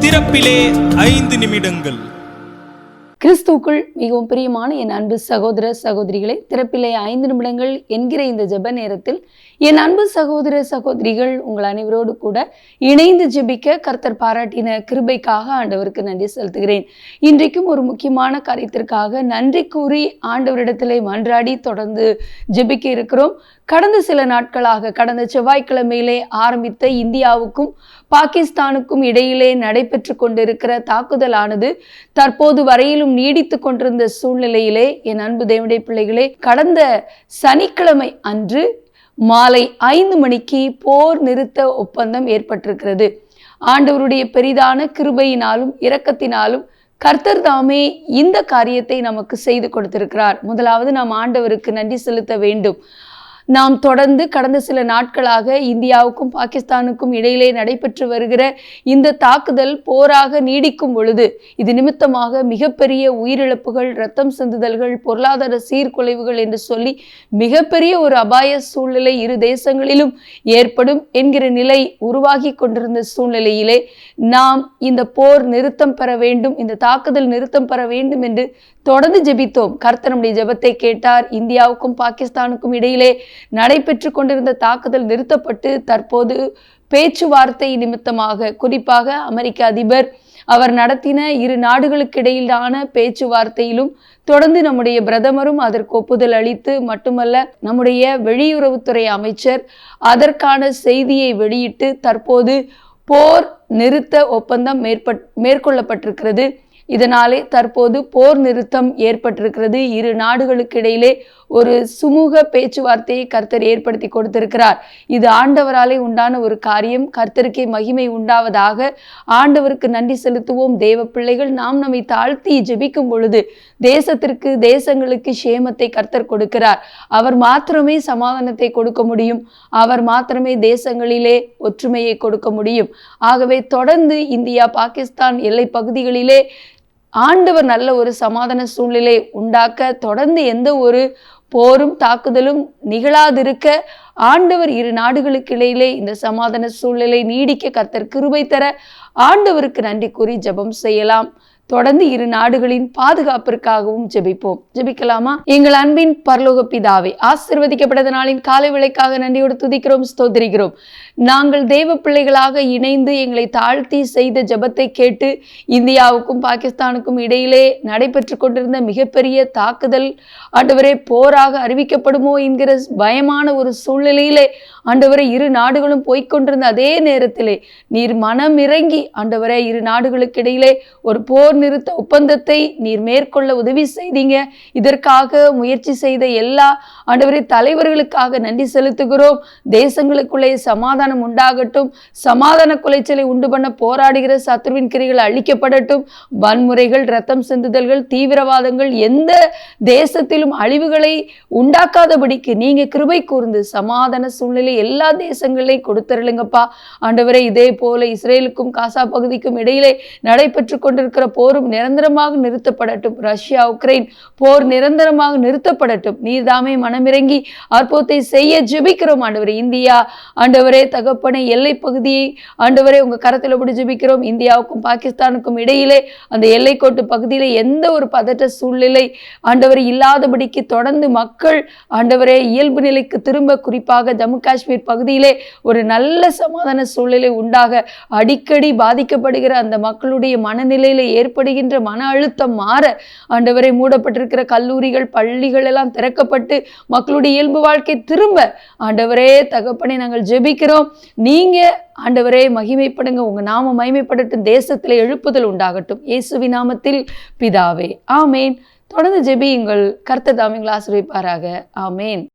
திறப்பிலே ஐந்து நிமிடங்கள். கிறிஸ்துவுக்குள் மிகவும் பிரியமான என் அன்பு சகோதர சகோதரிகளே திறப்பிலே ஐந்து நிமிடங்கள் என்கிற இந்த ஜெப நேரத்தில் என் அன்பு சகோதர சகோதரிகள் உங்கள் அனைவரோடு கூட இணைந்து ஜெபிக்க கர்த்தர் பாராட்டின கிருபைக்காக ஆண்டவருக்கு நன்றி செலுத்துகிறேன். இன்றைக்கும் ஒரு முக்கியமான காரியத்திற்காக நன்றி கூறி ஆண்டவரிடத்திலே மன்றாடி தொடர்ந்து ஜெபிக்க இருக்கிறோம். கடந்த சில நாட்களாக கடந்த செவ்வாய்க்கிழமையிலே ஆரம்பித்த இந்தியாவுக்கும் பாகிஸ்தானுக்கும் இடையிலே நடைபெற்று கொண்டிருக்கிற தாக்குதலானது தற்போது வரையிலும் நீடித்து கொண்டிருந்த சூழ்நிலையிலே என் அன்பு தேவடைய பிள்ளைகளே கடந்த சனிக்கிழமை அன்று மாலை ஐந்து மணிக்கு போர் நிறுத்த ஒப்பந்தம் ஏற்பட்டிருக்கிறது. ஆண்டவருடைய பெரிதான கிருபையினாலும் இரக்கத்தினாலும் கர்த்தர் தாமே இந்த காரியத்தை நமக்கு செய்து கொடுத்திருக்கிறார். முதலாவது நாம் ஆண்டவருக்கு நன்றி செலுத்த வேண்டும். நாம் தொடர்ந்து கடந்த சில நாட்களாக இந்தியாவுக்கும் பாகிஸ்தானுக்கும் இடையிலே நடைபெற்று வருகிற இந்த தாக்குதல் போராக நீடிக்கும் பொழுது இது நிமித்தமாக மிகப்பெரிய உயிரிழப்புகள் ரத்தம் சிந்துதல்கள் பொருளாதார சீர்குலைவுகள் என்று சொல்லி மிகப்பெரிய ஒரு அபாய சூழ்நிலை இரு தேசங்களிலும் ஏற்படும் என்கிற நிலை உருவாகி கொண்டிருந்த சூழ்நிலையிலே நாம் இந்த போர் நிறுத்தம் பெற வேண்டும் இந்த தாக்குதல் நிறுத்தம் பெற வேண்டும் என்று தொடர்ந்து ஜெபித்தோம். கர்த்தனுடைய ஜெபத்தை கேட்டார். இந்தியாவுக்கும் பாகிஸ்தானுக்கும் இடையிலே நடைபெற்று கொண்டிருந்த தாக்குதல் நிறுத்தப்பட்டு தற்போது பேச்சுவார்த்தை நிமித்தமாக. குறிப்பாக அமெரிக்க அதிபர் அவர் நடத்தின இரு நாடுகளுக்கிடையிலான பேச்சுவார்த்தையிலும் தொடர்ந்து நம்முடைய பிரதமரும் அதற்கு ஒப்புதல் அளித்து மட்டுமல்ல நம்முடைய வெளியுறவுத்துறை அமைச்சர் அதற்கான செய்தியை வெளியிட்டு தற்போது போர் நிறுத்த ஒப்பந்தம் மேற்பட் மேற்கொள்ளப்பட்டிருக்கிறது. இதனாலே தற்போது போர் நிறுத்தம் ஏற்பட்டிருக்கிறது. இரு நாடுகளுக்கு இடையிலே ஒரு சுமூக பேச்சுவார்த்தையை கர்த்தர் ஏற்படுத்தி கொடுத்திருக்கிறார். இது ஆண்டவராலே உண்டான ஒரு காரியம். கர்த்தருக்கே மகிமை உண்டாவதாக ஆண்டவருக்கு நன்றி செலுத்துவோம். தேவ பிள்ளைகள் நாம் நம்மை தாழ்த்தி ஜெபிக்கும் பொழுது தேசத்திற்கு தேசங்களுக்கு சேமத்தை கர்த்தர் கொடுக்கிறார். அவர் மாத்திரமே சமாதானத்தை கொடுக்க முடியும். அவர் மாத்திரமே தேசங்களிலே ஒற்றுமையை கொடுக்க முடியும். ஆகவே தொடர்ந்து இந்தியா பாகிஸ்தான் எல்லை பகுதிகளிலே ஆண்டவர் நல்ல ஒரு சமாதான சூழ்நிலை உண்டாக்க தொடர்ந்து எந்த ஒரு போரும் தாக்குதலும் நிகழாதிருக்க ஆண்டவர் இரு நாடுகளுக்கு இடையிலே இந்த சமாதான சூழ்நிலை நீடிக்க கர்த்தர் கிருபை தர ஆண்டவருக்கு நன்றி கூறி ஜெபம் செய்யலாம். தொடர்ந்து இரு நாடுகளின் பாதுகாப்பிற்காகவும் ஜெபிப்போம். ஜெபிக்கலாமா? எங்கள் அன்பின் பரலோக பிதாவை ஆசிர்வதிக்கப்பட்ட நாளின் காலை விளைக்காக நன்றியோடு துதிக்கிறோம் ஸ்தோத்திரிக்கிறோம். நாங்கள் தெய்வ பிள்ளைகளாக இணைந்து எங்களை தாழ்த்தி செய்த ஜெபத்தை கேட்டு இந்தியாவுக்கும் பாகிஸ்தானுக்கும் இடையிலே நடைபெற்று கொண்டிருந்த மிகப்பெரிய தாக்குதல் ஆண்டவரே போராக அறிவிக்கப்படுமோ என்கிற பயமான ஒரு சூழ்நிலையிலே ஆண்டவரை இரு நாடுகளும் போய்க்கொண்டிருந்த அதே நேரத்திலே நீர் மனம் இறங்கி ஆண்டவரை இரு நாடுகளுக்கு இடையிலே ஒரு போர் நிறுத்த ஒப்பந்தத்தை நீர் மேற்கொள்ள உதவி செய்தீங்க. இதற்காக முயற்சி செய்த எல்லா ஆண்டவரை தலைவர்களுக்காக நன்றி செலுத்துகிறோம். தேசங்களுக்குள்ளே சமாதானம் உண்டாகட்டும். சமாதான குலைச்சலை உண்டு பண்ண போராடுகிற சத்ருவின் கிரிகள் அழிக்கப்படட்டும். வன்முறைகள் ரத்தம் சிந்துதல்கள் தீவிரவாதங்கள் எந்த தேசத்திலும் அழிவுகளை உண்டாக்காதபடிக்கு நீங்க கிருபை கூர்ந்து சமாதான சூழ்நிலை எல்லா தேசங்களையும் கொடுத்துருளுங்கப்பா. ஆண்டவரை இதே போல இஸ்ரேலுக்கும் காசா பகுதிக்கும் இடையிலே நடைபெற்று கொண்டிருக்கிற போர் போரும் நிரந்தரமாக நிறுத்தப்படட்டும். ரஷ்யா உக்ரைன் போர் நிரந்தரமாக நிறுத்தப்படட்டும். நீர்தாமே மனமிறங்கி அற்புதத்தை செய்ய ஜெபிக்கிறோம் ஆண்டவரே. இந்தியா ஆண்டவரே தகப்பனை எல்லை பகுதியை ஆண்டவரே உங்க கரத்தில் எப்படி ஜெபிக்கிறோம். இந்தியாவுக்கும் பாகிஸ்தானுக்கும் இடையிலே அந்த எல்லைக்கோட்டு பகுதியிலே எந்த ஒரு பதற்ற சூழ்நிலை ஆண்டவரை இல்லாதபடிக்கு தொடர்ந்து மக்கள் ஆண்டவரே இயல்பு நிலைக்கு திரும்ப குறிப்பாக ஜம்மு காஷ்மீர் பகுதியிலே ஒரு நல்ல சமாதான சூழ்நிலை உண்டாக அடிக்கடி பாதிக்கப்படுகிற அந்த மக்களுடைய மனநிலையில ஏற்படுகின்ற மன அழுத்தம் மாற ஆண்டவரை மூடப்பட்டிருக்கிற கல்லூரிகள் பள்ளிகள் எல்லாம் திறக்கப்பட்டு மக்களுடைய இயல்பு வாழ்க்கை திரும்ப ஆண்டவரே தகப்பனை நாங்கள் ஜெபிக்கிறோம். நீங்க ஆண்டவரே மகிமைப்படுங்க. உங்க நாம மகிமைப்படட்டும். தேசத்தில் எழுப்புதல் உண்டாகட்டும். இயேசுவி நாமத்தில் பிதாவே. ஆமேன். தொடர்ந்து ஜெபியுங்கள். கர்த்ததாமிங்களை ஆசிரியப்பாராக ஆமேன்.